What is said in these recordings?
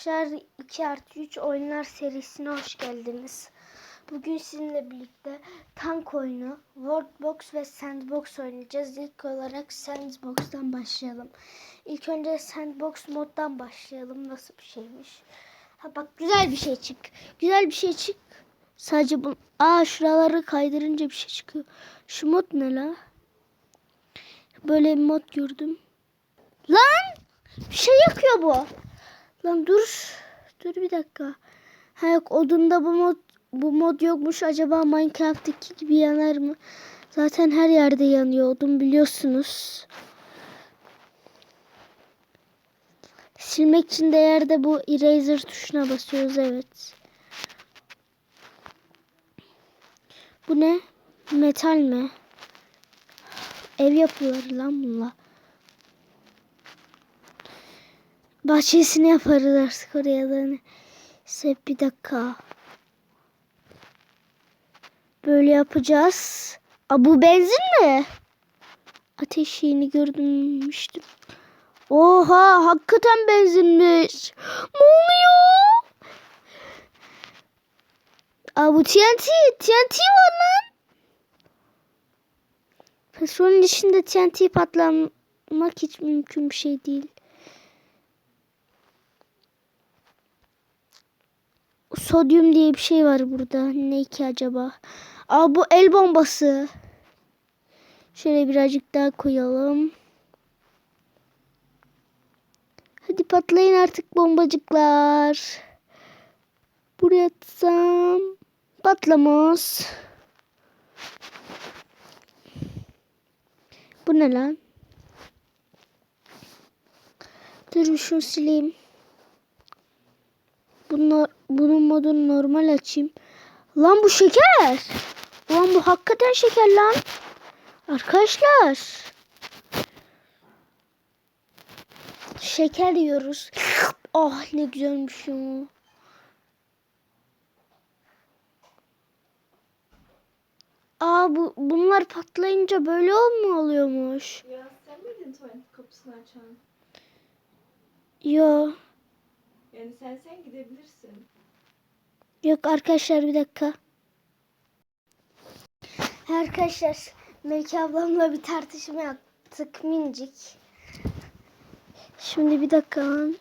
Arkadaşlar 2 artı 3 oyunlar serisine hoş geldiniz. Bugün sizinle birlikte tank oyunu, Worldbox ve Sandbox oynayacağız. İlk olarak Sandbox'tan başlayalım. İlk önce Sandbox moddan başlayalım. Nasıl bir şeymiş? Ha bak güzel bir şey çık. Güzel bir şey çık. Sadece bu... Aa şuraları kaydırınca bir şey çıkıyor. Şu mod ne la? Böyle bir mod gördüm. Lan! Bir şey yakıyor bu. Lan dur. Dur bir dakika. Ha yok odunda bu mod bu mod yokmuş. Acaba Minecraft'taki gibi yanar mı? Zaten her yerde yanıyor odun biliyorsunuz. Silmek için de yerde bu eraser tuşuna basıyoruz evet. Bu ne? Metal mi? Ev yapıyorlar lan bunlar. Bahçesini yaparız artık oraya da. Neyse bir dakika. Böyle yapacağız. Aa, bu benzin mi? Ateş şeyini görmüştüm. Oha hakikaten benzinmiş. Ne oluyor? Aa, bu TNT. TNT var lan. Petrolün içinde TNT patlamak hiç mümkün bir şey değil. Sodyum diye bir şey var burada. Ne ki acaba? Aa bu el bombası. Şöyle birazcık daha koyalım. Hadi patlayın artık bombacıklar. Buraya atsam patlamaz. Bu ne lan? Dur bir şunu sileyim. Bunlar bunun modunu normal açayım. Lan bu şeker. Lan bu hakikaten şeker lan. Arkadaşlar. Şeker yiyoruz. Ah ne güzelmiş ya. Aa bu bunlar patlayınca böyle olma oluyormuş. Ya sen miydin tuvalet kapısını açan? Yo. Yani sen sen gidebilirsin. Yok arkadaşlar bir dakika. Arkadaşlar Melike ablamla bir tartışma yaptık minicik. Şimdi bir dakika lan.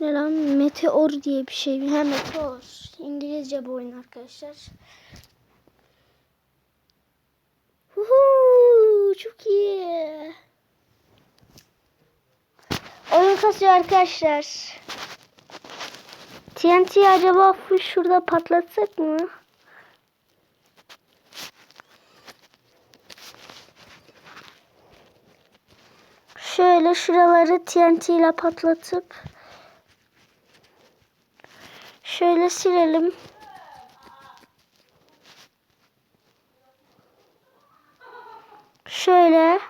Ne lan meteor diye bir şey. Ha meteor. İngilizce bu oyun arkadaşlar. Huhu, çok iyi. Oyun kasıyor arkadaşlar. TNT'yi acaba şurada patlatsak mı? Şöyle şuraları TNT ile patlatıp şöyle silelim. Şöyle.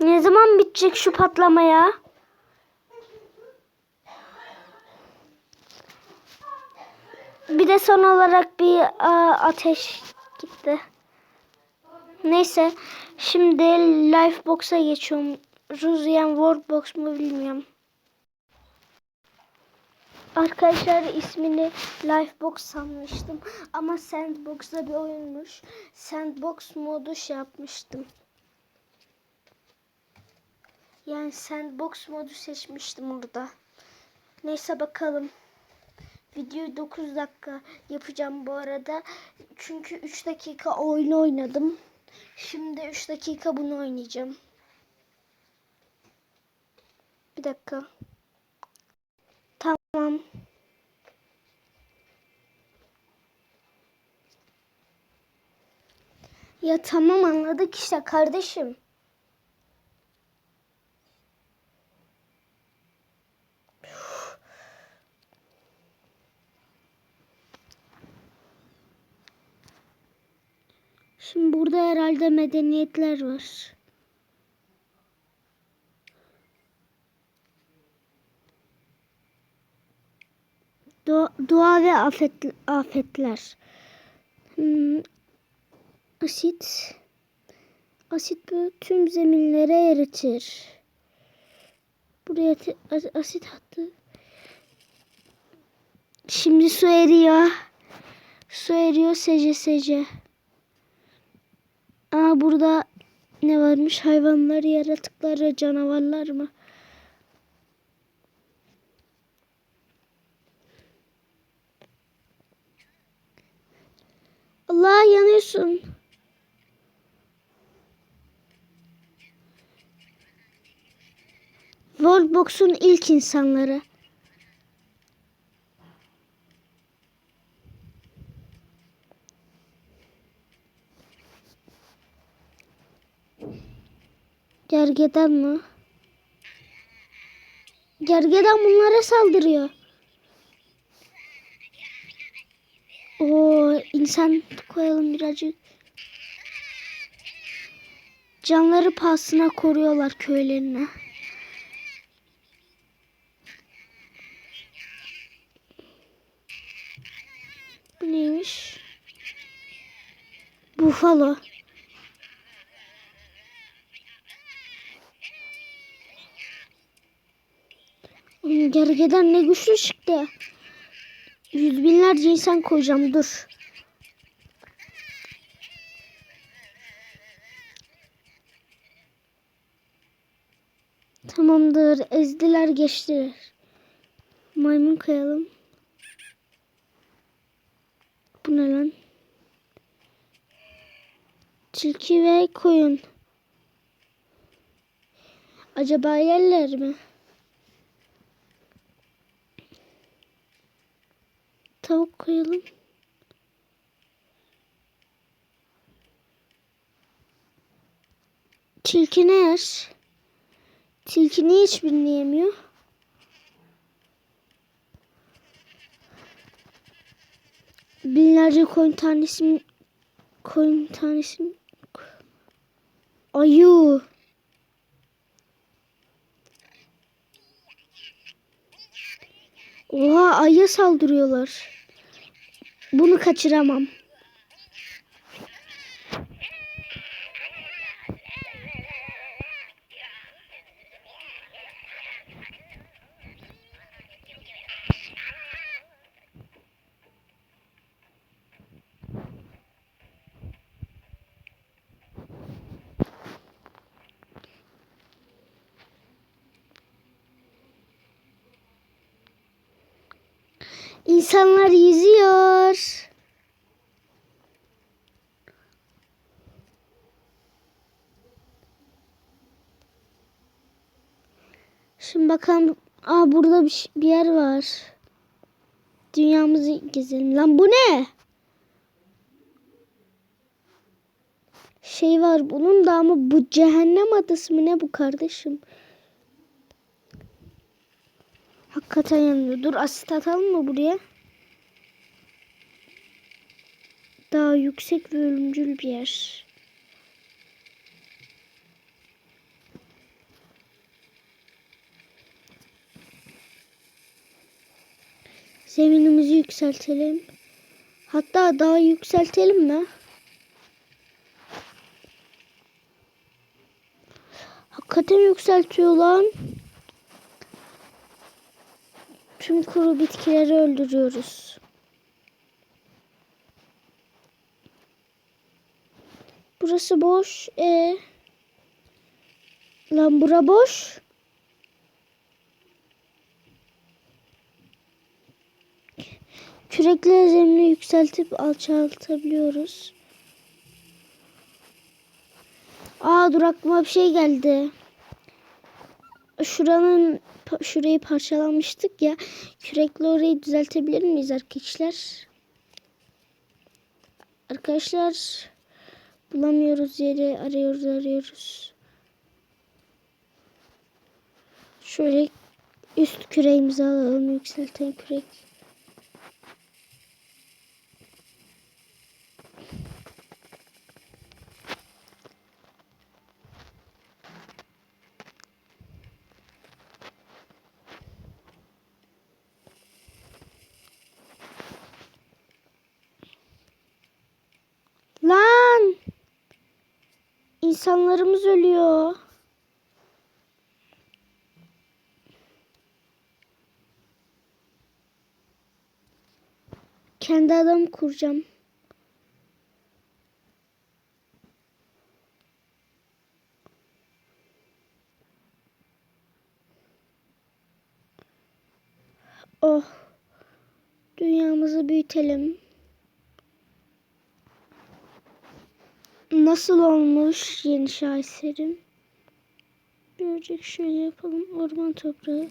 Ne zaman bitecek şu patlamaya? Bir de son olarak bir aa, ateş gitti. Neyse. Şimdi Lifebox'a geçiyorum. Ruzian Worldbox mu bilmiyorum. Arkadaşlar ismini Lifebox sanmıştım. Ama Sandbox'da bir oyunmuş. Sandbox modu şey yapmıştım. Yani Sandbox modu seçmiştim orada. Neyse bakalım. Videoyu 9 dakika yapacağım bu arada. Çünkü 3 dakika oyun oynadım. Şimdi 3 dakika bunu oynayacağım. Bir dakika. Tamam. Ya tamam anladık işte kardeşim. Şimdi burada herhalde medeniyetler var. Doğa, ve afet, afetler. Hmm, asit. Asit tüm zeminlere eritir. Buraya as- asit attı. Şimdi su eriyor. Su eriyor sece sece. Aa burada ne varmış? Hayvanlar, yaratıklar, canavarlar mı? Allah yanıyorsun. Worldbox'un ilk insanları. Gergedan mı? Gergedan bunlara saldırıyor. Oo, insan koyalım birazcık. Canları pahasına koruyorlar köylerini. Bu neymiş? Buffalo. Gergeden ne güçlü çıktı. Yüz binlerce insan koyacağım dur. Tamamdır. Ezdiler geçtiler. Maymun koyalım. Bu ne lan? Tilki ve koyun. Acaba yerler mi? Tavuk koyalım. Tilki ne yer? Tilki niye hiçbirini yemiyor? Binlerce koyun tanesi koyun tanesi ayı Oha ayı saldırıyorlar. Bunu kaçıramam. İnsanlar yüzüyor. Şimdi bakalım. Aa burada bir, bir yer var. Dünyamızı gezelim. Lan bu ne? Şey var bunun da ama bu cehennem adası mı ne bu kardeşim? Hakikaten yanıyor. Dur asit atalım mı buraya? Daha yüksek ve ölümcül bir yer. Zeminimizi yükseltelim. Hatta daha yükseltelim mi? Hakikaten yükseltiyor lan. Tüm kuru bitkileri öldürüyoruz. Burası boş. E Lan bura boş. Kürekle zemini yükseltip alçaltabiliyoruz. Aa dur aklıma bir şey geldi. Şuranın şurayı parçalamıştık ya. Kürekle orayı düzeltebilir miyiz arkadaşlar? Arkadaşlar bulamıyoruz yeri arıyoruz arıyoruz. Şöyle üst küreğimizi alalım yükselten kürek. İnsanlarımız ölüyor. Kendi adam kuracağım. Oh. Dünyamızı büyütelim. Nasıl olmuş yeni şaheserim? Birazcık şöyle yapalım. Orman toprağı.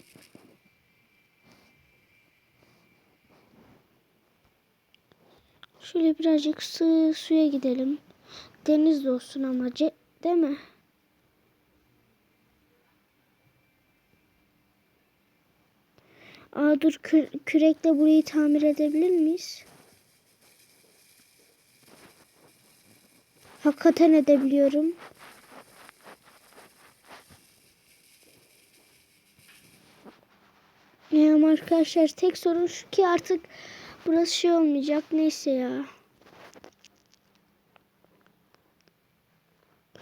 Şöyle birazcık sığ suya gidelim. Deniz de olsun ama ce- değil mi? Aa dur kü- kürekle burayı tamir edebilir miyiz? Hakikaten edebiliyorum. Ya ama arkadaşlar tek sorun şu ki artık burası şey olmayacak. Neyse ya.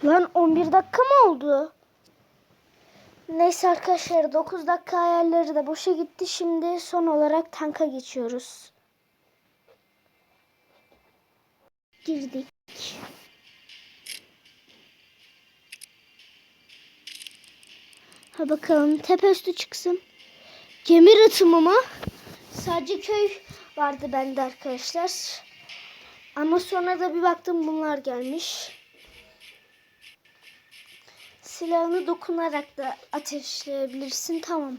Lan 11 dakika mı oldu? Neyse arkadaşlar 9 dakika ayarları da boşa gitti. Şimdi son olarak tanka geçiyoruz. Girdik. Ha bakalım tepe üstü çıksın. Gemi rıtımı mı? Sadece köy vardı bende arkadaşlar. Ama sonra da bir baktım bunlar gelmiş. Silahını dokunarak da ateşleyebilirsin. Tamam.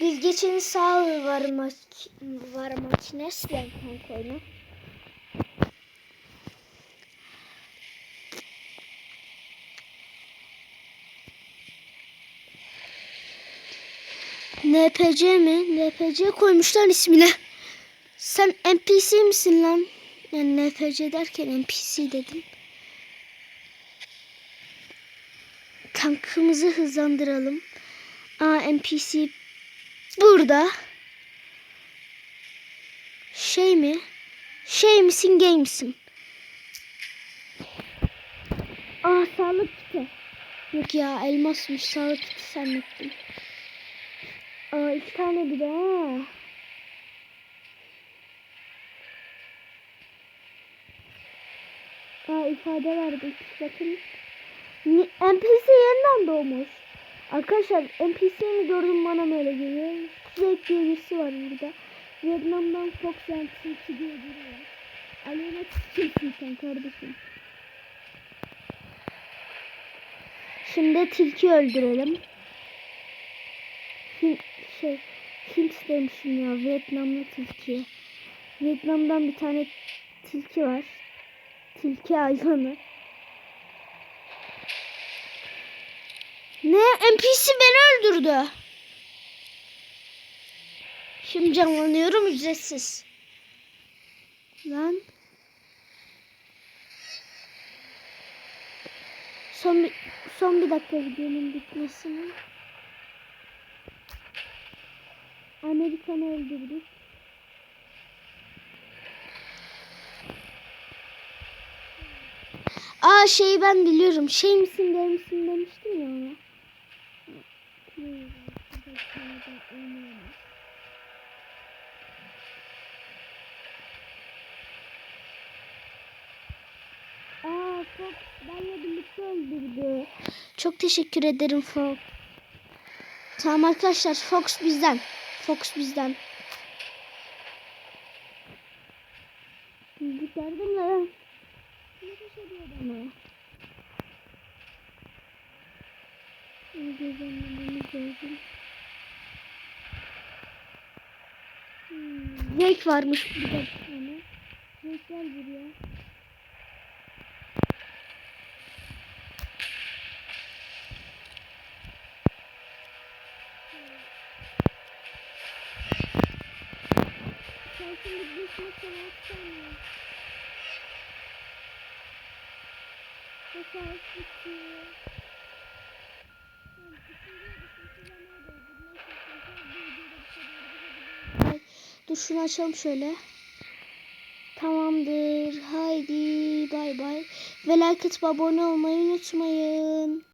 Bilgeç'in sağ var, mak var makinesi yani NPC mi? NPC koymuşlar ismine. Sen NPC misin lan? Yani NPC derken NPC dedim. Tankımızı hızlandıralım. Aa NPC burada. Şey mi? Şey misin gay misin? Aa sağlık kiti. Yok ya elmasmış sağlık kiti zannettim. Aa iki tane bir de. Aa ifade verdik. Bakın. NPC yeniden doğmuş. Arkadaşlar NPC'ni gördüm bana mı öyle geliyor. Zek diye birisi var burada. Vietnam'dan Fox Tilki diye biri var. Aleyna Tilki'sin sen kardeşim. Şimdi tilki öldürelim. Hint, şey, Hint demişim ya. Vietnamlı tilki. Vietnam'dan bir tane tilki var. Tilki hayvanı. Ne? NPC beni öldürdü. Şimdi canlanıyorum ücretsiz. Lan. Son bir, son bir dakika videonun bitmesine. Amerikan'ı öldürdük. Aa şeyi ben biliyorum. Şey misin der misin demiştim ya ona. Aa Fox benle birlikte öldürdü. Çok teşekkür ederim Fox. Tamam arkadaşlar Fox bizden. Fox bizden. Yardım lan. Ne yaşadı bana? Onu gözlemlememiz lazım. Hmm, Zek varmış burada bir tane. Buraya. Sen şimdi bir şey sana atsana. Tekrar bitiyor. Dur şunu açalım şöyle. Tamamdır. Haydi bay bay. Ve like atıp abone olmayı unutmayın.